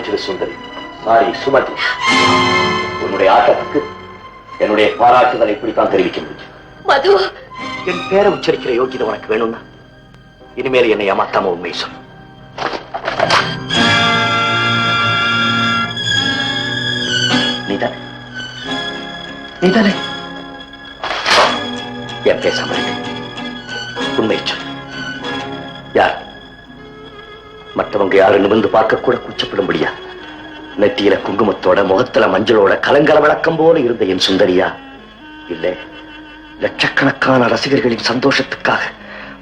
மன்னிச்சிரு சுந்தரி. சாரி சுமதி. உன்னுடைய ஆட்டத்துக்கு என்னுடைய பாராட்டுதலை இப்படித்தான் தெரிவிக்க முடியும். மது. என் பேரை உச்சரிக்கிற யோகிதை உனக்கு வேணும்னா இனிமேல் என்னை ஏமாத்தாம உண்மை சொல் நீதானே? நீதானே? என் பேசாம இரு. உண்மை சொல் யார்? மற்றவங்க யாரு நிமிர்ந்து பார்க்க கூட கூச்சப்படும்படியா? நெத்தியில குங்குமத்தோட முகத்துல மஞ்சளோட கலங்கல விளக்கம் போல இருந்த என் சுந்தரியா? இல்லை லட்சக்கணக்கான ரசிகர்களின் சந்தோஷத்துக்காக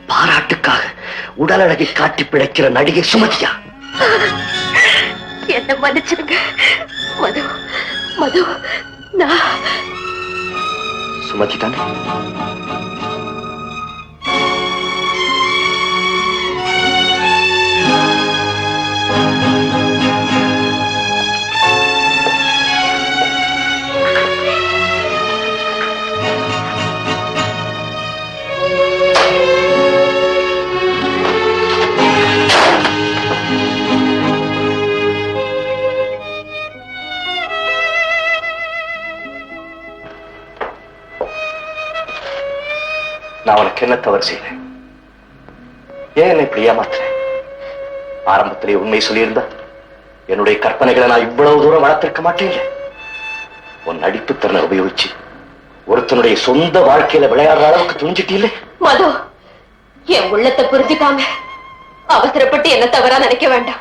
பாராட்டுக்காக உடல் அழகை காட்டி பிழைக்கிற நடிகை சுமதியா? என்ன மன்னிச்சிருங்க மது மது நான் சுமதி தானே? என்ன தவறு செய்தேன்? ஏன் என்னை இப்படி ஏமாத்துறேன் ஆரம்பத்திலே உண்மை சொல்லியிருந்தா என்னுடைய கற்பனைகளை நான் இவ்வளவு தூரம் வளர்த்திருக்க மாட்டேன் உன் நடிப்பு திறனை உபயோகிச்சு ஒருத்தனுடைய சொந்த வாழ்க்கையில விளையாடுற அளவுக்கு துணிஞ்சிட்டீங்களே மது என் உள்ளத்தை புரிஞ்சுக்காம அவசரப்பட்டு என்ன தவறா நினைக்க வேண்டாம்.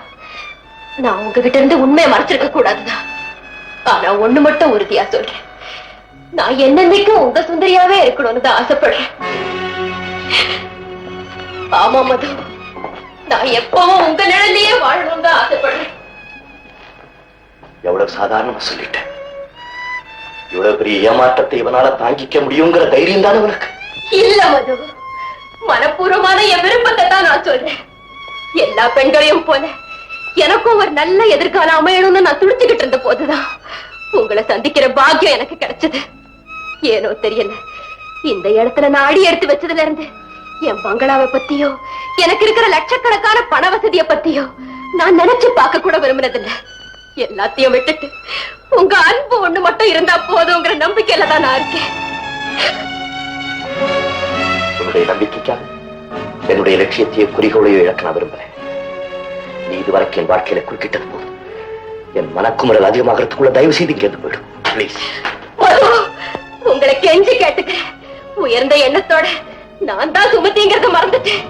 நான் உங்ககிட்ட இருந்து உண்மையை மறைச்சிருக்க கூடாதுதான் ஆனா ஒண்ணு மட்டும் உறுதியா சொல்றேன். நான் என்னன்னைக்கும் உங்க சுந்தரியாவே இருக்கணும்னு தான் ஆசைப்படுறேன். ஆமா மது. நான் எப்பவும் உங்க நிழலையே வாழணும்னு தான் ஆசைப்படுறேன். எவ்வளவு சாதாரணமா சொல்லிட்டேன். இவ்வளவு பெரிய ஏமாற்றத்தை இவனால தாங்கிக்க முடியுங்கிற தைரியம் தானே உனக்கு? இல்ல மது. மனப்பூர்வமான என் விருப்பத்தை தான் நான் சொல்றேன். எல்லா பெண்களையும் போல எனக்கும் ஒரு நல்ல எதிர்காலம் அமையணும்னு நான் துடிச்சுக்கிட்டு இருந்த போதுதான் உங்களை சந்திக்கிற பாக்கியம் எனக்கு கிடைச்சது. ஏனோ தெரியல. இந்த இடத்துல நான் அடி எடுத்து வச்சதுல இருந்து என் பங்களாவை பத்தியோ எனக்கு இருக்கிற லட்சக்கணக்கான பண வசதிய பத்தியோ நான் நினைச்சு பார்க்க கூட விரும்பினதில்ல. எல்லாத்தையும் விட்டுட்டு உங்க அன்பு ஒண்ணு மட்டும் இருந்தா போதுங்கிற நம்பிக்கையில தான் நான் இருக்கேன். உன்னுடைய நம்பிக்கைக்காக என்னுடைய லட்சியத்தையோ குறிக்கோளையோ இழக்க நான் விரும்புறேன் நீ இதுவரைக்கும் என் வாழ்க்கையில குறுக்கிட்டது போதும். என் மனக்குமுறல் அதிகமாகிறதுக்குள்ள தயவு செய்து இங்கிருந்து போயிடும் ப்ளீஸ் உங்களை கெஞ்சி கேட்டுக்கிறேன். உயர்ந்த எண்ணத்தோட நான் தான் சுமதிங்கிறத மறந்துட்டேன்.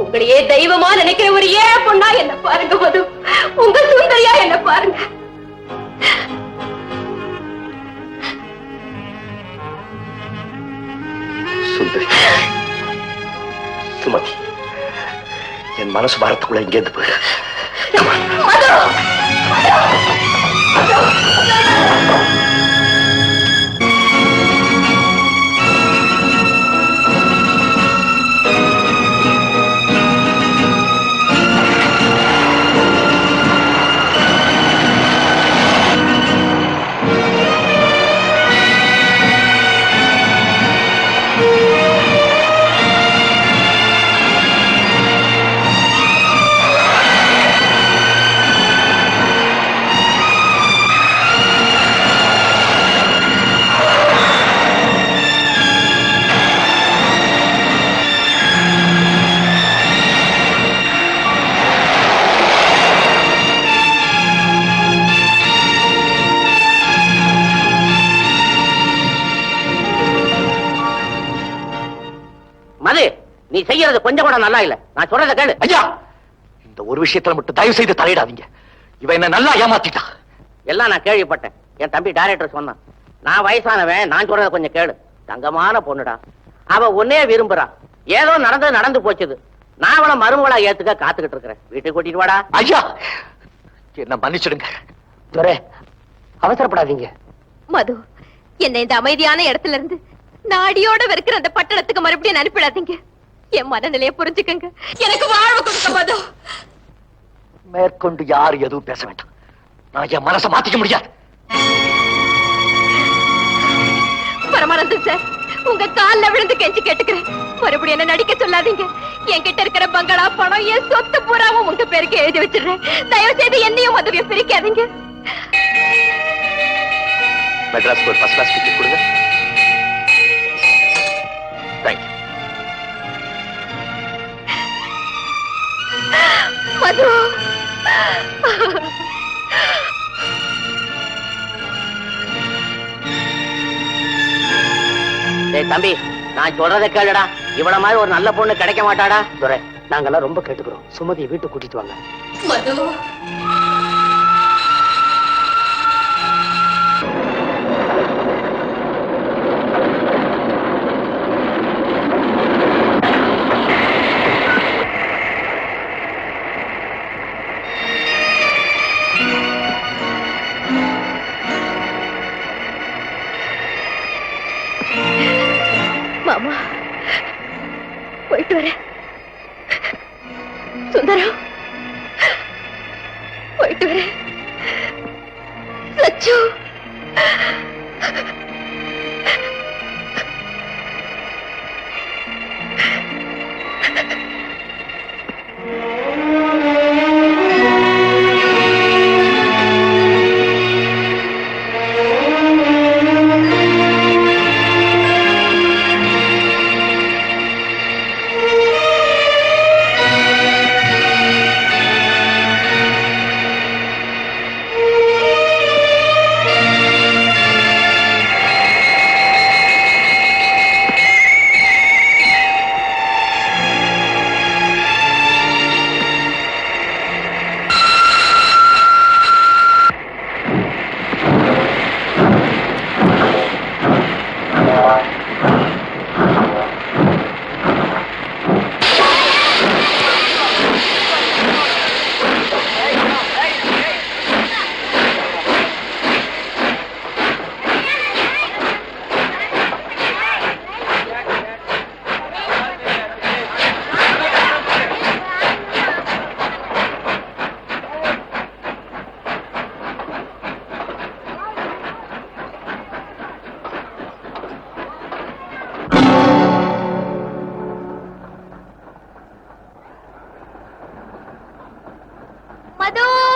உங்களையே தெய்வமா நினைக்கிற ஒரு ஏ பொண்ணா என்ன பாருங்க மது. உங்க சுந்தரியா என்ன பாருங்க. சுமதி என் மனசு பாரத்துக்குள்ள இங்கேருந்து போயிடு நீ செய்யறது கொஞ்சம் கூட நல்லா இல்ல. நான் சொல்றத கேளு. ஐயா! இந்த ஒரு விஷயத்துல மட்டும் தயவு செய்து தலையிடாதீங்க. இவன் என்ன நல்லா ஏமாத்திட்டா. எல்லாம் நான் கேள்விப்பட்டேன். என் தம்பி டைரக்டர் சொன்னான். நான் வயசானவன் நான் சொல்றத கொஞ்சம் கேளு. தங்கமான பொண்ணுடா. அவ உன்னே விரும்புறா. ஏதோ நடந்தது நடந்து போச்சுது. நான் அவளை மருமகளா ஏத்துக்க காத்துக்கிட்டு இருக்கிறேன். வீட்டுக்கு கூட்டிட்டு வாடா. ஐயா! என்ன மன்னிச்சிடுங்க. துரை அவசரப்படாதீங்க. மது என்னை இந்த அமைதியான இடத்துல இருந்து நாடியோட வெறுக்கிற அந்த பட்டணத்துக்கு மறுபடியும் அனுப்பிடாதீங்க. என் மனநிலையை புரிஞ்சுக்கங்க. எனக்கு வாழ்வு கொடுக்க மது மேற்கொண்டு யார் எதுவும் பேச வேண்டாம். நான் என் மனசை மாத்திக்க முடியாது. பரமானந்தம் சார் உங்க கால்ல விழுந்து கெஞ்சி கேட்டுக்கிறேன். மறுபடியும் என்ன நடிக்க சொல்லாதீங்க. என்கிட்ட இருக்கிற பங்களா பணம் என் சொத்து பூராவும் உங்க பேருக்கு எழுதி வச்சிடுறேன். தயவு செய்து என்னையும் மதுவையும் பிரிக்காதீங்க. மெட்ராஸ்க்கு ஒரு ஃபர்ஸ்ட் கிளாஸ் டிக்கெட் கொடுங்க. டேய் தம்பி நான் சொல்றத கேளுடா. இவ்வளவு மாதிரி ஒரு நல்ல பொண்ணு கிடைக்க மாட்டாடா. துரை நாங்கெல்லாம் ரொம்ப கேட்டுக்கிறோம். சுமதியை வீட்டுக்கு கூட்டிட்டு வாங்க. போயிட்டு வரேன் சுந்தரம் போயிட்டு வரேன் லட்சு ಮಧು